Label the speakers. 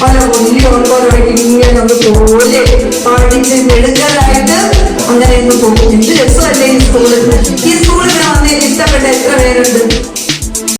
Speaker 1: പല മുന്നിലോട്ടോടെ ഇങ്ങനെ നമുക്ക് പോലെ പഠിച്ച് മെടുക്കലായിട്ട് അങ്ങനെ ഇന്ന് പോകും. എന്ത് രസമല്ലേ ഈ സ്കൂളിൽ? ഈ സ്കൂളിൽ വന്ന് ഇഷ്ടപ്പെട്ട എത്ര പേരുണ്ട്?